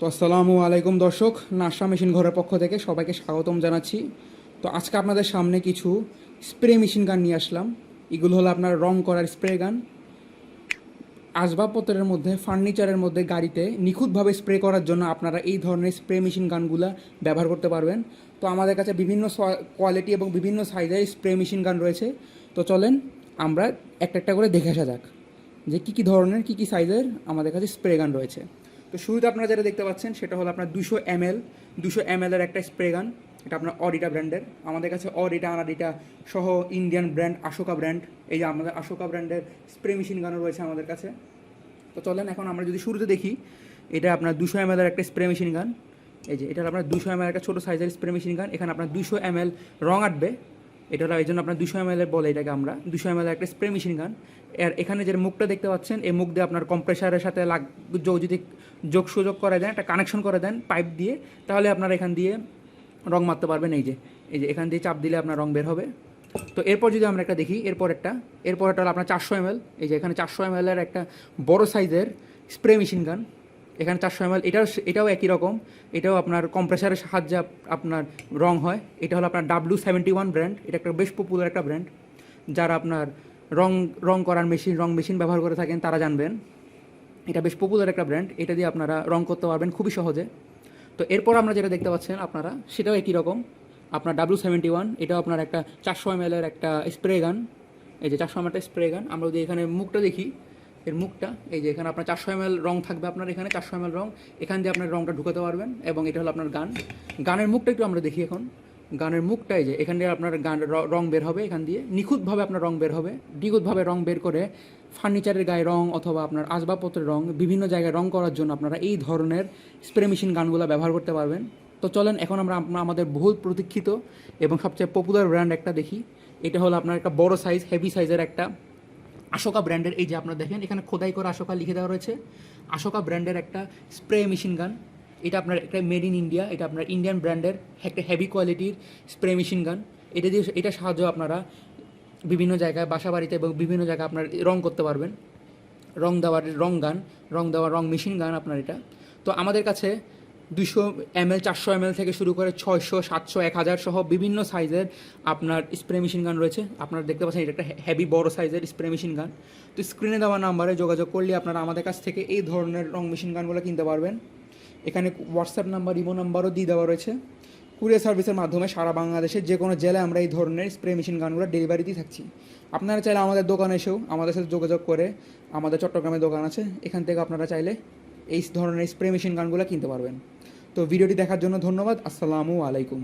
তো আসসালামু আলাইকুম দর্শক নাশা মেশিন ঘরের পক্ষ থেকে সবাইকে স্বাগতম জানাচ্ছি। তো আজকে আপনাদের সামনে কিছু স্প্রে মেশিন গান নিয়ে আসলাম। এগুলো হলো আপনার রং করার স্প্রে গান। আসবাবপত্রের মধ্যে, ফার্নিচারের মধ্যে গাড়িতে নিখুঁতভাবে স্প্রে করার জন্য আপনারা এই ধরনের স্প্রে মেশিন গানগুলো ব্যবহার করতে পারবেন। তো আমাদের কাছে বিভিন্ন কোয়ালিটি এবং বিভিন্ন সাইজের স্প্রে মেশিন গান রয়েছে। তো চলেন, আমরা একটা একটা করে দেখে আসা যাক যে কী কী ধরনের, কী কী সাইজের আমাদের কাছে স্প্রে গান রয়েছে। তো শুরুতে আপনারা যেটা দেখতে পাচ্ছেন, সেটা হলো আপনার দুশো এম এল দুশো এম এর একটা স্প্রে গান এটা আপনার অডিটা ব্র্যান্ডের। আমাদের কাছে অডিটা আনাডিটা সহ ইন্ডিয়ান ব্র্যান্ড আশোকা ব্র্যান্ড এই যে আমাদের আশোকা ব্র্যান্ডের স্প্রে মেশিন গানও রয়েছে আমাদের কাছে। তো চলেন এখন আমরা যদি শুরুতে দেখি, এটা আপনার দুশো এম একটা স্প্রে মেশিন গান এই যে, এটা আপনার দুশো এম একটা ছোটো সাইজের স্প্রে মেশিন গান এখানে আপনার দুশো এম রং আটবে। এটা হলো এই জন্য আপনার দুশো এম এর বলে এটাকে আমরা। দুশো এম একটা স্প্রে মেশিন গান আর এখানে যে মুখটা দেখতে পাচ্ছেন, এই মুখ দিয়ে আপনার কম্প্রেসারের সাথে লাগ যদি যোগ সুযোগ করে দেন, একটা কানেকশন করে দেন পাইপ দিয়ে, তাহলে আপনার এখান দিয়ে রং মারতে পারবেন। এই যে এই যে এখান দিয়ে চাপ দিলে আপনার রং বের হবে। তো এরপর যদি আমরা একটা দেখি, এরপর একটা এরপর একটা হলো আপনার চারশো এমএল এই যে এখানে চারশো এর একটা বড় সাইজের স্প্রে মেশিন গান এখানে চারশো এমএল এটাও এটাও একই রকম। এটাও আপনার কম্প্রেসারের সাহায্যে আপনার রং হয়। এটা হলো আপনার ডাব্লু সেভেন্টি ওয়ান ব্র্যান্ড এটা একটা বেশ পপুলার একটা ব্র্যান্ড যারা আপনার রং রং করার মেশিন রং মেশিন ব্যবহার করে থাকেন, তারা জানবেন। এটা বেশ পপুলার একটা ব্র্যান্ড এটা দিয়ে আপনারা রং করতে পারবেন খুবই সহজে। তো এরপর আমরা যেটা দেখতে পাচ্ছেন আপনারা, সেটাও একই রকম। আপনার ডাব্লু সেভেন্টি ওয়ান এটাও আপনার একটা চারশো এম এর একটা স্প্রে গান এই যে চারশো এম একটা স্প্রে গান আমরা যদি এখানে মুখটা দেখি এর মুখটা, এই যে এখানে আপনার চারশো এম রং থাকবে আপনার এখানে, চারশো এম রং। এখান দিয়ে আপনার রংটা ঢুকাতে পারবেন এবং এটা হলো আপনার গান। গানের মুখটা একটু আমরা দেখি এখন। গানের মুখটাই যে, এখান দিয়ে আপনার গান র- বের হবে এখান দিয়ে। নিখুঁতভাবে আপনার রং বের হবে। নিখুঁতভাবে রং বের করে ফার্নিচারের গায়ে রং অথবা আপনার আসবাবপত্রের রং, বিভিন্ন জায়গায় রং করার জন্য আপনারা এই ধরনের স্প্রে মেশিন গানগুলো ব্যবহার করতে পারবেন। তো চলেন, এখন আমরা আমাদের বহুল প্রতীক্ষিত এবং সবচেয়ে পপুলার ব্র্যান্ড একটা দেখি। এটা হলো আপনার একটা বড় সাইজ হেভি সাইজের একটা আশোকা ব্র্যান্ডের এই যে আপনারা দেখেন, এখানে খোদাই করে আশোকা লিখে দেওয়া রয়েছে। আশোকা ব্র্যান্ডের একটা স্প্রে মেশিন গান এটা আপনার একটা মেড ইন ইন্ডিয়া এটা আপনার ইন্ডিয়ান ব্র্যান্ডের একটা হেভি কোয়ালিটির স্প্রে মেশিন গান এটা দিয়ে, এটা সাহায্য আপনারা বিভিন্ন জায়গায় বাসা বাড়িতে এবং বিভিন্ন জায়গায় আপনার রং করতে পারবেন। রং দেওয়ার, রং গান রং দেওয়ার, রং মেশিন গান আপনার এটা। তো আমাদের কাছে দুশো এম এল চারশো এম এল থেকে শুরু করে ছয়শো, সাতশো, এক হাজার সহ বিভিন্ন সাইজের আপনার স্প্রে মেশিন গান রয়েছে। আপনারা দেখতে পাচ্ছেন এটা একটা হেভি বড় সাইজের স্প্রে মেশিন গান তো স্ক্রিনে দেওয়া নাম্বারে যোগাযোগ করলে আপনারা আমাদের কাছ থেকে এই ধরনের রং মেশিন গানগুলো কিনতে পারবেন। এখানে হোয়াটসঅ্যাপ নাম্বার ইমো নাম্বারও দিয়ে দেওয়া রয়েছে। কুরিয়ার সার্ভিসের মাধ্যমে সারা বাংলাদেশের যে কোনো জেলায় আমরা এই ধরনের স্প্রে মেশিন গানগুলো ডেলিভারি দিয়ে থাকছি। আপনারা চাইলে আমাদের দোকানে এসেও আমাদের সাথে যোগাযোগ করে আমাদের চট্টগ্রামে দোকান আছে। এখান থেকে আপনারা চাইলে এই ধরনের স্প্রে মেশিন গানগুলো কিনতে পারবেন। তো ভিডিওটি দেখার জন্য ধন্যবাদ। আসসালামু আলাইকুম।